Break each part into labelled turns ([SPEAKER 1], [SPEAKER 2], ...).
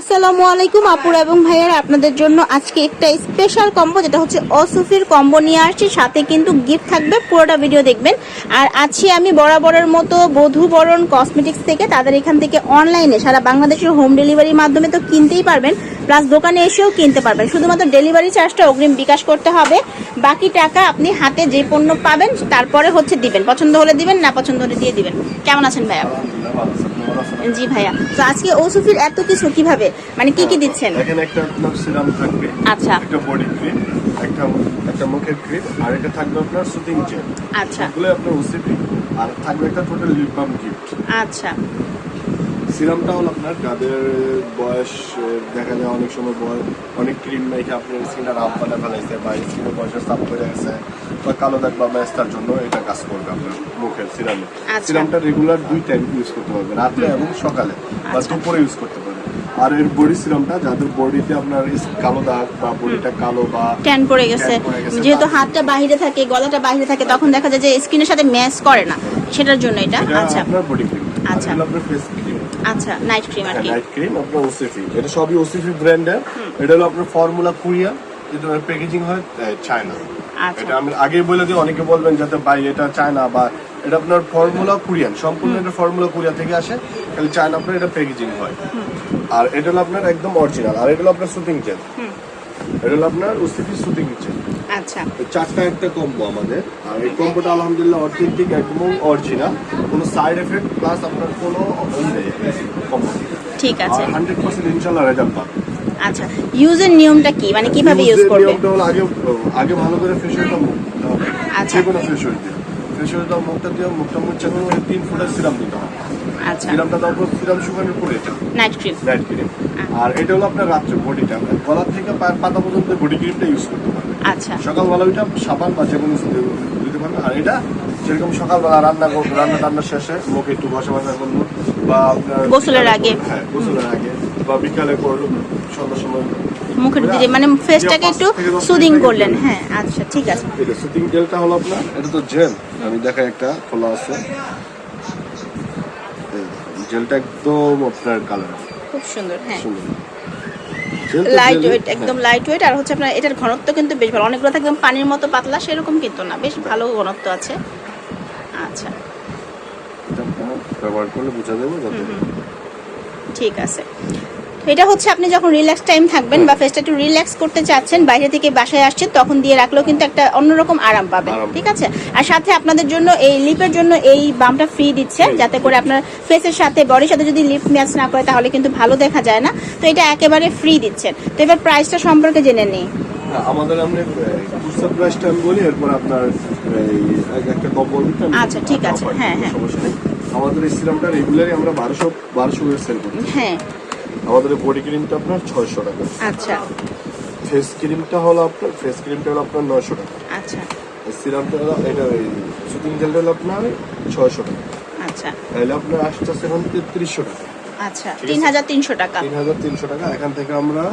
[SPEAKER 1] আসসালামু আলাইকুম আপুর এবং ভাইয়ার, আপনাদের জন্য আজকে একটা স্পেশাল কম্বো যেটা হচ্ছে অসুফির কম্বো নিয়ে আসছি। সাথে কিন্তু গিফট থাকবে, পুরোটা ভিডিও দেখবেন। আর আছি আমি বরাবরের মতো বধূ বরণ কসমেটিক্স থেকে, তাদের এখান থেকে অনলাইনে সারা বাংলাদেশের হোম ডেলিভারির মাধ্যমে তো কিনতেই পারবেন প্লাস দোকানে এসেও কিনতে পারবেন। শুধুমাত্র ডেলিভারি চার্জটা অগ্রিম বিকাশ করতে হবে। বাকি টাকা আপনি হাতে যে পণ্য পাবেন, তারপরে হচ্ছে দিবেন। পছন্দ হলে দিবেন, না পছন্দ হলে দিয়ে দিবেন। কেমন আছেন ভাইয়া? জি ভাইয়া। তো আজকে ওসুফির এত কিছু কীভাবে? মানে কি কি দিচ্ছেন?
[SPEAKER 2] এখানে একটা আপনার সিরাম থাকবে।
[SPEAKER 1] আচ্ছা।
[SPEAKER 2] একটা বডি ক্রিম একটা একটা মুখের ক্রিম আর এটা থাকবে আপনার সুতিং জেল
[SPEAKER 1] আচ্ছা।
[SPEAKER 2] এগুলো আপনার ওসুফি আর থাকবে একটা টোটাল লিপ বাম গিফট
[SPEAKER 1] আচ্ছা।
[SPEAKER 2] সিরামটা হলো আপনার যাদের বয়স দেখা যায় অনেক সময় বয়স অনেক ক্রিম মেখে আপনার স্কিনটা রাফ পালে ফেলাইছে বা স্কিনের বয়সে সাফ করে গেছে বা কালো দাগ বা ম্যাস্টার জন্য এটা কাজ করবে আপনার মুখের সিরামে।
[SPEAKER 1] আচ্ছা।
[SPEAKER 2] সিরামটা রেগুলার দুই টাইম ইউজ করতে পারবে রাত্রে এবং সকালে বা
[SPEAKER 1] আচ্ছা।
[SPEAKER 2] দুপুরে ইউজ করতে পারবে আর এর বডি সিরামটা যাদের বডিতে আপনার কালো দাগ বা বডিটা কালো বা
[SPEAKER 1] ট্যান পড়ে গেছে।
[SPEAKER 2] পড়ে
[SPEAKER 1] যেহেতু হাতটা বাইরে থাকে গলাটা বাইরে থাকে তখন দেখা যায় যে স্কিনের সাথে ম্যাচ করে না। সেটার জন্য এটা।
[SPEAKER 2] এটা
[SPEAKER 1] আচ্ছা।
[SPEAKER 2] আপনার বডি ক্রিম
[SPEAKER 1] আচ্ছা।
[SPEAKER 2] আপনার ফেস ক্রিম
[SPEAKER 1] আচ্ছা নাইট ক্রিম আর কি?
[SPEAKER 2] নাইট ক্রিম আপনার ওসিফি এটা সবই ওসিফি ব্র্যান্ডের এটা হলো আপনার ফর্মুলা কোরিয়া যেটা প্যাকেজিং হয় চায়না
[SPEAKER 1] আচ্ছা।
[SPEAKER 2] এটা আমি আগে বলে দিই অনেকে বলবেন যাতে ভাই এটা চায়না বা এটা আপনার ফর্মুলা কোরিয়ান সম্পূর্ণ এটা ফর্মুলা কোরিয়া থেকে আসে তাহলে চায়না আপনার এটা প্যাকেজিং হয়। আর এটা হলো আপনার একদম অরিজিনাল আর এটা হলো আপনার শুটিং জেল। এটা হলো আপনার ওসিফি সুতিং জেল
[SPEAKER 1] আচ্ছা।
[SPEAKER 2] চারটা একটা কম্বো আমাদের। আর এই কম্বোটা আলহামদুলিল্লাহ অথেন্টিক একদম অরিজিনাল কোনো সাইড এফেক্ট প্লাস আপনার কোনো কম্বো
[SPEAKER 1] ঠিক আছে।
[SPEAKER 2] হান্ড্রেড পার্সেন্ট ইনশাল্লাহ রেজাল্ট পাবে
[SPEAKER 1] আচ্ছা ইউজের নিয়মটা কি? মানে কীভাবে ইউজ করবে?
[SPEAKER 2] নিয়মটা হলো আগে আগে ভালো করে ফেসিয়ালটা
[SPEAKER 1] আচ্ছা।
[SPEAKER 2] যে কোনো ফেসিয়াল দিয়ে ফেসিয়ালটা মুখটা দিয়ে মুখটা ওই তিন ফুটের সিরাম দিতে হবে।
[SPEAKER 1] আচ্ছা।
[SPEAKER 2] সিরামটা সিরাম শুকানোর পরে এটা
[SPEAKER 1] নাইট ক্রিম
[SPEAKER 2] নাইট ক্রিম আর এটা হলো আপনার রাত্রে বডিটা। গলার থেকে পাতা পর্যন্ত বডি ক্রিমটা ইউজ করতে পারবে
[SPEAKER 1] আচ্ছা।
[SPEAKER 2] সকালবেলা ওইটা সাবান বা যে কোনো দিতে পারবে আর এটা যেরকম সকালবেলা রান্না কর- রান্না টান্না শেষে মুখে একটু ঘষা মাজা করল বা
[SPEAKER 1] গোসলের আগে।
[SPEAKER 2] হ্যাঁ গোসলের আগে বা বিকালে করল সন্ধ্যার সময়
[SPEAKER 1] মুখের দিকে মানে ফেসটাকে একটু সুদিং করলেন। হ্যাঁ আচ্ছা ঠিক আছে।
[SPEAKER 2] সুতিং জেলটা হলো আপনার এটা তো জেল আমি দেখাই একটা খোলা আছে। জেলটা একদম আপনার কালার
[SPEAKER 1] খুব সুন্দর হ্যাঁ। লাইট ওয়েট
[SPEAKER 2] হ্যাঁ।
[SPEAKER 1] একদম লাইট ওয়েট আর হচ্ছে আপনার এটার ঘনত্ব কিন্তু বেশ ভালো। অনেকগুলো একদম পানির মতো পাতলা সেরকম কিন্তু না। বেশ ভালো ঘনত্ব আছে। আচ্ছা।
[SPEAKER 2] এটা আপনার ব্যবহার করলে বোঝা যাবে
[SPEAKER 1] ঠিক আছে। এটা হচ্ছে আপনি যখন রিল্যাক্স টাইম থাকবেন বা ফেসটা একটু রিল্যাক্স করতে চাচ্ছেন বাইরে থেকে বাসায় আসছেন তখন দিয়ে রাখলেও কিন্তু একটা অন্যরকম আরাম পাবেন ঠিক আছে? আর সাথে আপনাদের জন্য এই লিপের জন্য এই বামটা ফ্রি দিচ্ছে যাতে করে আপনার ফেসের সাথে বডির সাথে যদি লিপ ম্যাচ না করে তাহলে কিন্তু ভালো দেখা যায় না। তো এটা একেবারে ফ্রি দিচ্ছেন। তো এবার প্রাইসটা সম্পর্কে জেনে নিই।
[SPEAKER 2] হ্যাঁ, আমাদের আমরা খুচরা প্রাইসটা আমি বলি এরপর আপনার একটা কম্বল
[SPEAKER 1] আচ্ছা, ঠিক আছে, হ্যাঁ, হ্যাঁ।
[SPEAKER 2] সমস্যা আমাদের এই সিরামটা রেগুলারই আমরা বারোশো বারোশো করে সেল করি
[SPEAKER 1] হ্যাঁ।
[SPEAKER 2] আমাদের বডি ক্রিমটা আপনার ছয়শো টাকা।
[SPEAKER 1] আচ্ছা।
[SPEAKER 2] ফেস ক্রিমটা হলো আপনার ফেস ক্রিমটা হলো আপনার নয়শো টাকা।
[SPEAKER 1] আচ্ছা।
[SPEAKER 2] সিরামটা হলো এটা ওই সুতিং জেলটা হলো আপনার ছয়শো টাকা।
[SPEAKER 1] আচ্ছা।
[SPEAKER 2] তাহলে আপনার আসতেছে এখন তেত্রিশশো টাকা।
[SPEAKER 1] আচ্ছা। তিন হাজার তিনশো টাকা।
[SPEAKER 2] তিন হাজার তিনশো টাকা। এখান থেকে আমরা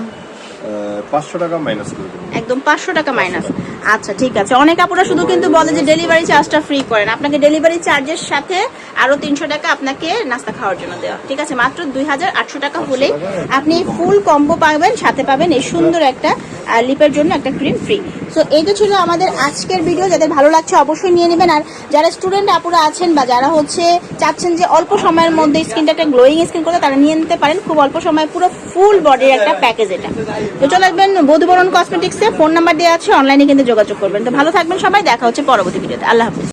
[SPEAKER 2] পাঁচশো টাকা মাইনাস করে দেবো।
[SPEAKER 1] একদম পাঁচশো টাকা মাইনাস আচ্ছা ঠিক আছে। অনেক আপুরা শুধু কিন্তু বলে যে ডেলিভারি চার্জটা ফ্রি করেন। আপনাকে ডেলিভারি চার্জের সাথে আরও তিনশো টাকা আপনাকে নাস্তা খাওয়ার জন্য দেওয়া। ঠিক আছে মাত্র দুই হাজার আটশো টাকা হলেই আপনি ফুল কম্বো পাবেন সাথে পাবেন এই সুন্দর একটা লিপের জন্য একটা ক্রিম ফ্রি সো এই তো ছিল আমাদের আজকের ভিডিও যাদের ভালো লাগছে অবশ্যই নিয়ে নেবেন। আর যারা স্টুডেন্ট আপুরা আছেন বা যারা হচ্ছে চাচ্ছেন যে অল্প সময়ের মধ্যে স্কিনটা একটা গ্লোয়িং স্কিন করতে, তারা নিয়ে নিতে পারেন। খুব অল্প সময় পুরো ফুল বডির একটা প্যাকেজ এটা। তো চলে আসবেন বধুবরণ কসমেটিক্সে ফোন নাম্বার দেওয়া আছে। অনলাইনে কিন্তু যোগাযোগ করবেন। তো ভালো থাকবেন সবাই। দেখা হচ্ছে পরবর্তী ভিডিওতে আল্লাহ হাফিজ।